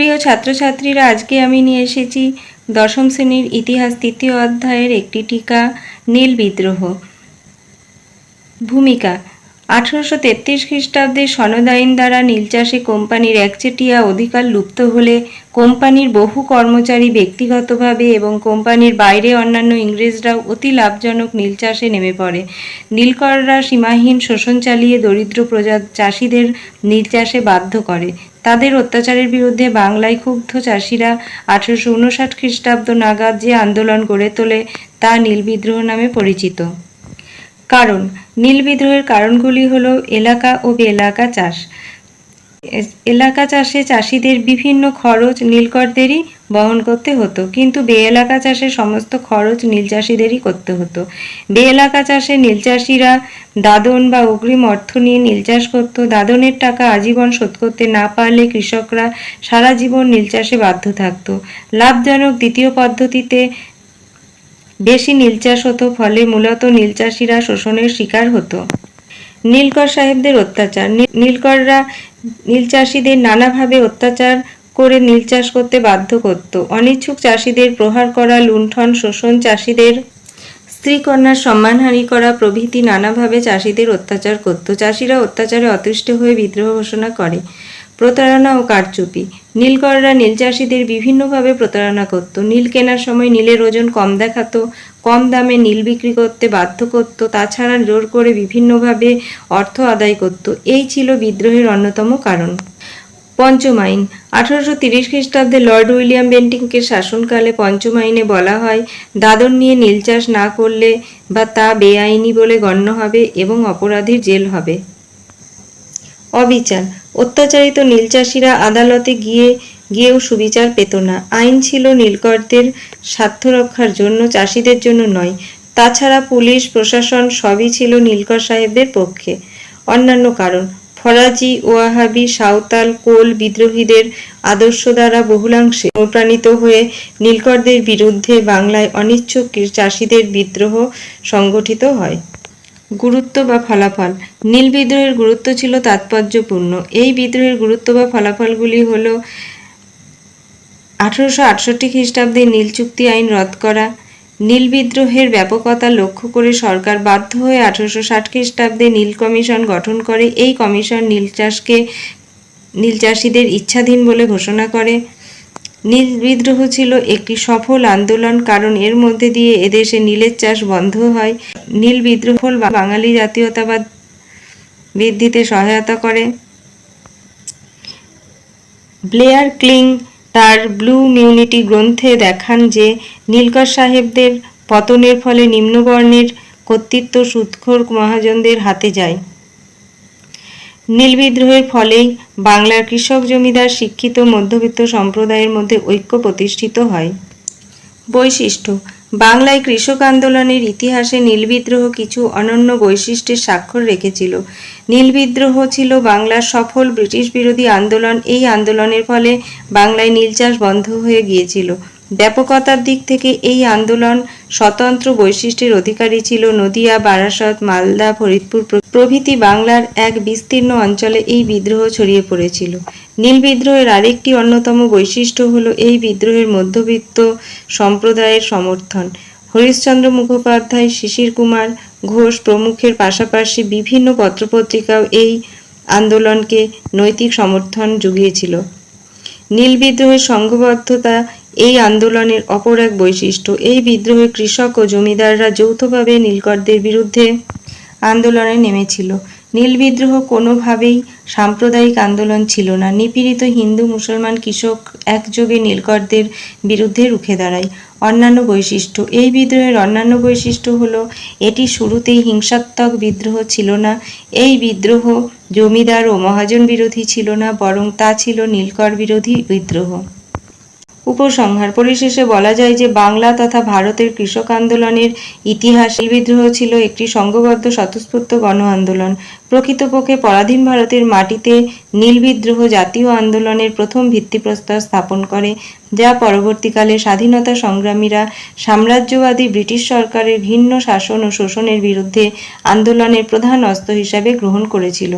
প্রিয় ছাত্রছাত্রীরা, আজকে আমি নিয়ে এসেছি দশম শ্রেণির ইতিহাস তৃতীয় অধ্যায়ের একটি টিকা, নীল বিদ্রোহ। ভূমিকা আঠারোশো তেত্রিশ খ্রিস্টাব্দে সনদ আইন দ্বারা নীল চাষে কোম্পানির একচেটিয়া অধিকার লুপ্ত হলে কোম্পানির বহু কর্মচারী ব্যক্তিগতভাবে এবং কোম্পানির বাইরে অন্যান্য ইংরেজরাও অতি লাভজনক নীলচাষে নেমে পড়ে। নীলকররা সীমাহীন শোষণ চালিয়ে দরিদ্র প্রজা চাষিদের নীল চাষে বাধ্য করে। তাদের অত্যাচারের বিরুদ্ধে বাংলায় ক্ষুব্ধ চাষিরা আঠারোশো উনষাট খ্রিস্টাব্দ নাগাদ যে আন্দোলন গড়ে তোলে তা নীল বিদ্রোহ নামে পরিচিত। কারণ, নীল বিদ্রোহের কারণগুলি হলো এলাকা ও বেএলাকা চাষ। এলাকা চাষে চাষিদের বিভিন্ন খরচ নীলকরদেরই বহন করতে হতো, কিন্তু বে এলাকা চাষে সমস্ত খরচ নীল চাষিদেরই করতে হতো। বে এলাকা চাষে নীল চাষিরা দাদন বা অগ্রিম অর্থ নিয়ে নীল চাষ করত। দাদনের টাকা আজীবন শোধ করতে না পারলে কৃষকরা সারা জীবন নীল চাষে বাধ্য থাকতো। লাভজনক দ্বিতীয় পদ্ধতিতে বেশি নীল চাষ হতো, ফলে মূলত নীল চাষিরা শোষণের শিকার হতো। নীলকর সাহেবদের অত্যাচার। নীলকররা নীল চাষিদের নানাভাবে অত্যাচার করে নীল চাষ করতে বাধ্য করত। অনিচ্ছুক চাষিদের প্রহার করা, লুণ্ঠন, শোষণ চাষিদের স্ত্রী কন্যার সম্মানহানি করা প্রভৃতি নানাভাবে চাষিদের অত্যাচার করত। চাষিরা অত্যাচারে অতিষ্ঠ হয়ে বিদ্রোহ ঘোষণা করে। প্রতারণা ও কারচুপি। নীলকররা নীল চাষিদের বিভিন্নভাবে প্রতারণা করত। নীল কেনার সময় নীলের ওজন কম দেখাতো, কম দামে নীল বিক্রি করতে বাধ্য করত, তাছাড়া জোর করে বিভিন্নভাবে অর্থ আদায় করত। এই ছিল বিদ্রোহের অন্যতম কারণ। পঞ্চম আইন আঠারোশো তিরিশ খ্রিস্টাব্দে লর্ড উইলিয়াম বেন্টিংকের শাসনকালে পঞ্চম আইনে বলা হয়, দাদন নিয়ে নীল চাষ না করলে বা তা বেআইনি বলে গণ্য হবে এবং অপরাধীর জেল হবে। অবিচার। অত্যাচারিত নীল চাষিরা আদালতে গিয়ে, গিয়েও সুবিচার পেত না। আইন ছিল নীলকরদের স্বার্থ রক্ষার জন্য, চাষিদের জন্য নয়। তাছাড়া পুলিশ, প্রশাসন সবই ছিল নীলকর সাহেবদের পক্ষে। অন্যান্য কারণ, ফরাজি, ওয়াহাবি, সাঁওতাল, কোল বিদ্রোহীদের আদর্শ দ্বারা বহুলাংশে অনুপ্রাণিত হয়ে নীলকরদের বিরুদ্ধে বাংলায় অনিচ্ছুক চাষিদের বিদ্রোহ সংগঠিত হয়। গুরুত্ব বা ফলাফল। নীল বিদ্রোহের গুরুত্ব ছিল তাৎপর্যপূর্ণ। এই বিদ্রোহের গুরুত্ব বা ফলাফলগুলি হল আঠারোশো আটষট্টি খ্রিস্টাব্দে নীল চুক্তি আইন রদ করা। নীল বিদ্রোহের ব্যাপকতা লক্ষ্য করে সরকার বাধ্য হয়ে আঠারোশো ষাট খ্রিস্টাব্দে নীল কমিশন গঠন করে। এই কমিশন নীল চাষকে নীল চাষিদের ইচ্ছাধীন বলে ঘোষণা করে। নীল বিদ্রোহ ছিল একটি সফল আন্দোলন, কারণ এর মধ্যে দিয়ে এদেশে নীলের চাষ বন্ধ হয়। নীল বিদ্রোহ বাঙালি জাতীয়তাবাদ বৃদ্ধিতে সহায়তা করে। ব্লেয়ার ক্লিং তার ব্লু মিউনিটি গ্রন্থে দেখান যে, নীলকর সাহেবদের পতনের ফলে নিম্নবর্ণের কর্তৃত্ব সুৎখোর মহাজনদের হাতে যায়। নীল বিদ্রোহের ফলেই বাংলার কৃষক জমিদার শিক্ষিত মধ্যবিত্ত সম্প্রদায়ের মধ্যে ঐক্য প্রতিষ্ঠিত হয়। বৈশিষ্ট্য, বাংলায় কৃষক আন্দোলনের ইতিহাসে নীল বিদ্রোহ কিছু অনন্য বৈশিষ্ট্যের স্বাক্ষর রেখেছিল। নীল বিদ্রোহ ছিল বাংলার সফল ব্রিটিশ বিরোধী আন্দোলন। এই আন্দোলনের ফলে বাংলায় নীল চাষ বন্ধ হয়ে গিয়েছিল। ব্যাপকতার দিক থেকে এই আন্দোলন স্বতন্ত্র বৈশিষ্ট্যের অধিকারী ছিল নদিয়া, বারাসত, মালদা, ফরিদপুর প্রভৃতি বাংলার এক বিস্তীর্ণ অঞ্চলে এই বিদ্রোহ ছড়িয়ে পড়েছিল। নীল বিদ্রোহের আরেকটি অন্যতম বৈশিষ্ট্য হল এই বিদ্রোহের মধ্যবিত্ত সম্প্রদায়ের সমর্থন। হরিশ্চন্দ্র মুখোপাধ্যায়, শিশির কুমার ঘোষ প্রমুখের পাশাপাশি বিভিন্ন পত্রপত্রিকাও এই আন্দোলনকে নৈতিক সমর্থন জুগিয়েছিল। নীল বিদ্রোহের সংঘবদ্ধতা এই আন্দোলনের অপর এক বৈশিষ্ট্য, এই বিদ্রোহে কৃষক ও জমিদাররা যৌথভাবে নীলকরদের বিরুদ্ধে আন্দোলনে নেমেছিল। নীল বিদ্রোহ কোনোভাবেই সাম্প্রদায়িক আন্দোলন ছিল না। নিপীড়িত হিন্দু মুসলমান কৃষক একযোগে নীলকরদের বিরুদ্ধে রুখে দাঁড়ায়। অন্যান্য বৈশিষ্ট্য, এই বিদ্রোহের অন্যান্য বৈশিষ্ট্য হল, এটি শুরুতেই হিংসাত্মক বিদ্রোহ ছিল না। এই বিদ্রোহ জমিদার ও মহাজন বিরোধী ছিল না, বরং তা ছিল নীলকর বিরোধী বিদ্রোহ। উপসংহার। পরিশেষে বলা যায় যে বাংলা তথা ভারতের কৃষক আন্দোলনের ইতিহাস বিদ্রোহ ছিল একটি সংঘবদ্ধ স্বতঃস্ফূর্ত গণ আন্দোলন। প্রকৃতপক্ষে পরাধীন ভারতের মাটিতে নীল বিদ্রোহ জাতীয় আন্দোলনের প্রথম ভিত্তিপ্রস্তর স্থাপন করে, যা পরবর্তীকালে স্বাধীনতা সংগ্রামীরা, সাম্রাজ্যবাদী ব্রিটিশ সরকারের ঘৃণ্য শাসন ও শোষণের বিরুদ্ধে আন্দোলনের প্রধান অস্ত্র হিসাবে গ্রহণ করেছিল।